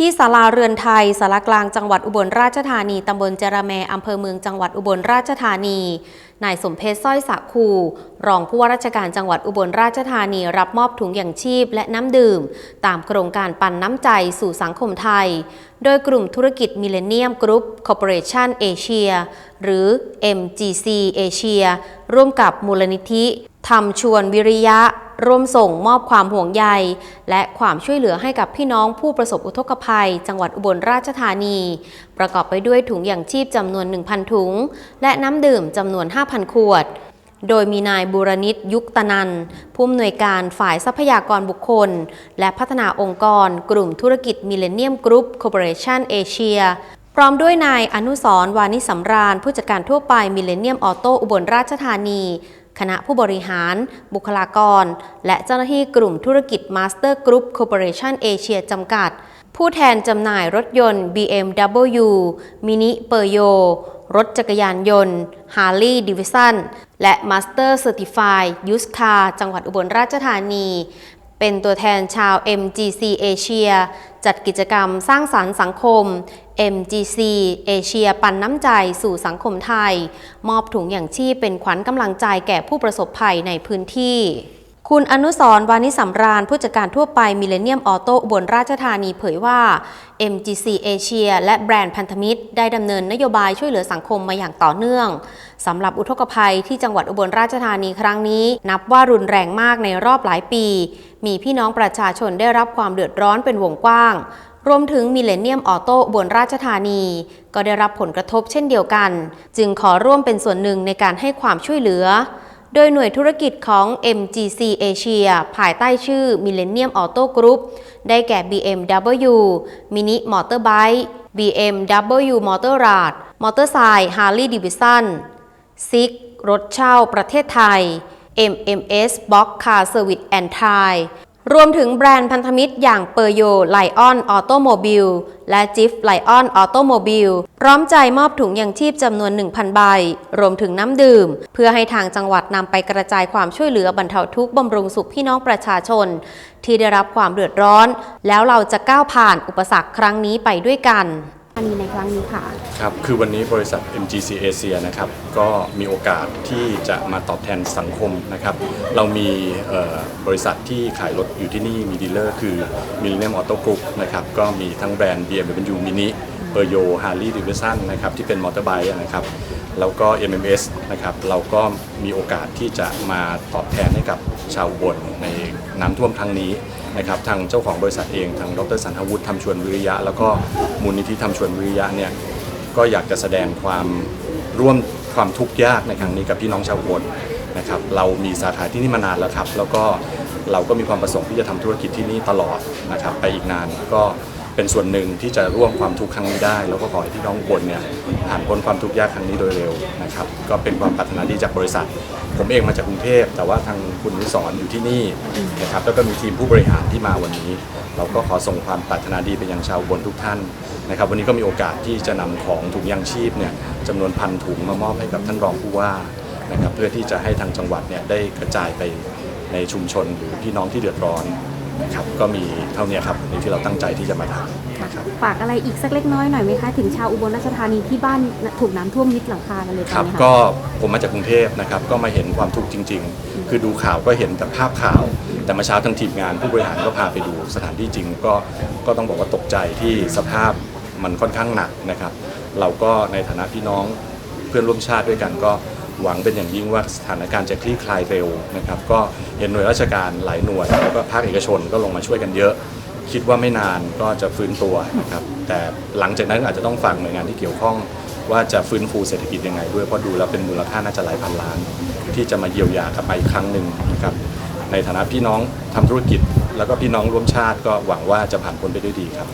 ที่ศาลาเรือนไทยสารกลางจังหวัดอุบลราชธานี ตำบลเจรแมอำเภอเมืองจังหวัดอุบลราชธานี นายสมเพชสร้อยสะคู รองผู้ว่าราชการจังหวัดอุบลราชธานี รับมอบถุงอย่างชีพและน้ำดื่ม ตามโครงการปันน้ำใจสู่สังคมไทย โดยกลุ่มธุรกิจมิเลเนียมกรุ๊ปคอร์ปอเรชั่นเอเชียหรือ MGC เอเชียร่วมกับมูลนิธิทำชวนวิริยะ ร่วมส่งมอบความห่วงใย และความช่วยเหลือให้กับพี่น้องผู้ประสบอุทกภัย จังหวัดอุบลราชธานี ประกอบไปด้วยถุงอย่างชีพจำนวน 1,000 ถุง และน้ำดื่มจำนวน 5,000 ขวดโดยมีนายบูรณิตยุคตนัน ผู้อำนวยการฝ่ายทรัพยากรบุคคล และพัฒนาองค์กร กลุ่มธุรกิจมิเลเนียมกรุ๊ปคอร์ปอเรชั่นเอเชียพร้อมด้วยนายอนุสรวานิสำราญ ผู้จัดการทั่วไปมิเลเนียมออโต้อุบลราชธานี คณะผู้บริหาร บุคลากร และเจ้าหน้าที่กลุ่มธุรกิจมาสเตอร์กรุ๊ปคอร์ปอเรชั่นเอเชียจำกัด ผู้แทนจำหน่ายรถยนต์ BMW มินิเปอร์โยรถจักรยานยนต์ Harley Davidson และ Master Certified Used Car จังหวัดอุบลราชธานี เป็นตัวแทนชาว MGC Asia จัดกิจกรรมสร้างสารรค์สังคม MGC Asia ปันน้ำใจสู่สังคมไทย มอบถุงอย่างชีพเป็นขวัญกำลังใจแก่ผู้ประสบภัยในพื้นที่ คุณอนุสรวานิสำราญผู้จัดการทั่วไปมิเลเนียมออโต้อุบลราชธานีเผยว่า MGC Asia และแบรนด์พันธมิตร ได้ดำเนินนโยบายช่วยเหลือสังคมมาอย่างต่อเนื่องสำหรับอุทกภัยที่จังหวัดอุบลราชธานีครั้งนี้ นับว่ารุนแรงมากในรอบหลายปี มีพี่น้องประชาชนได้รับความเดือดร้อนเป็นวงกว้าง รวมถึงมิเลเนียมออโต้อุบลราชธานี ก็ได้รับผลกระทบเช่นเดียวกัน จึงขอร่วมเป็นส่วนหนึ่งในการให้ความช่วยเหลือ โดยหน่วยธุรกิจของ MGC Asia ภายใต้ชื่อ Millennium Auto Group ได้แก่ BMW Mini Motorbike BMW Motorrad Motorcycle Harley Davidson Sig รถเช่าประเทศไทย MMS Box Car Service and Tire รวมถึงแบรนด์พันธมิตรอย่างเปอร์โยไลออนออโตโมบิลและจิฟไลออนออโตโมบิลพร้อมใจมอบถุงยังชีพจำนวน 1,000 ใบ รวมถึงน้ำดื่ม เพื่อให้ทางจังหวัดนำไปกระจายความช่วยเหลือบรรเทาทุกข์บำรุงสุขพี่น้องประชาชน ที่ได้รับความเดือดร้อน แล้วเราจะก้าวผ่านอุปสรรคครั้งนี้ไปด้วยกันานีในครั้งนี้ค่ะ ครับ คือวันนี้บริษัท MGC Asia นะครับ ก็มีโอกาสที่จะมาตอบแทนสังคมนะครับ เรามีบริษัทที่ขายรถอยู่ที่นี่มีดีลเลอร์คือ Millennium Auto Group นะครับ ก็มีทั้งแบรนด์ BMW Mini p e r y o Harley Davidson นะครับที่เป็นมอเตอร์ไบค์นะครับ แล้วก็ MMS นะครับ เราก็มีโอกาสที่จะมาตอบแทนให้กับชาวบนในน้ำท่วมครั้งนี้ นะครับทางเจ้าของบริษัทเองทางดรสันทวุฒิทำชวนวิริยะ แล้วก็มูลนิธิทำชวนวิริยะเนี่ยก็อยากจะแสดงความร่วมความทุกข์ยากในครั้งนี้กับพี่น้องชาวอุบลนะครับเรามีสาขาที่นี่มานานแล้วครับ แล้วก็เราก็มีความประสงค์ที่จะทำธุรกิจที่นี่ตลอดนะครับไปอีกนานก็ เป็นส่วนหนึ่งที่จะร่วมความทุกข์ครั้งนี้ได้ แล้วก็ขอให้พี่น้องอุบลเนี่ยผ่านพ้นความทุกข์ยากครั้งนี้โดยเร็วนะครับก็เป็นความปรารถนาดีจากบริษัท ผมเองมาจากกรุงเทพ แต่ว่าทางคุณนิสรอยู่ที่นี่นะครับแล้วก็มีทีมผู้บริหารที่มาวันนี้ เราก็ขอส่งความปรารถนาดีไปยังชาวอุบนทุกท่านนะครับวันนี้ก็มีโอกาสที่จะนำของถุงยางชีพเนี่ยจำนวนพันถุงมามอบให้กับท่านรองผู้ว่านะครับเพื่อที่จะให้ทางจังหวัดเนี่ยได้กระจายไปในชุมชนหรือพี่น้องที่เดือดร้อน ครับก็มีเท่านี้ครับในที่เราตั้งใจที่จะมาทำนะครับฝากอะไรอีกสักเล็กน้อยหน่อยไหมคะถึงชาวอุบลราชธานีที่บ้านถูกน้ำท่วมมิดหลังคากันเลยตคอรันบนี้ค่ะก็ผมมาจากกรุงเทพนะครับก็มาเห็นความทุกข์จริง ๆ คือดูข่าวก็เห็นแต่ภาพข่าว แต่เมาเช้าทางทีมงานผู้บริหารก็พาไปดูสถานที่จริง ก็ก็ต้องบอกว่าตกใจที่สภาพมันค่อนข้างหนักนะครับ เราก็ในฐานะพี่น้องเพื่อนร่วมชาติด้วยกันก็ หวังเป็นอย่างยิ่งว่าสถานการณ์จะคลี่คลายเร็วนะครับก็เห็นหน่วยราชการหลายหน่วยแล้วก็ภาคเอกชนก็ลงมาช่วยกันเยอะ คิดว่าไม่นานก็จะฟื้นตัวนะครับแต่หลังจากนั้นอาจจะต้องฟังหน่วยงานที่เกี่ยวข้อง ว่าจะฟื้นฟูเศรษฐกิจยังไงด้วยเพราะดูแล้วเป็นมูลค่าน่าจะหลายพันล้าน ที่จะมาเยียวยากลับมาอีกครั้งหนึ่งนะครับในฐานะพี่น้องทำธุรกิจ แล้วก็พี่น้องร่วมชาติก็หวังว่าจะผ่านพ้นไปด้วยดีครับ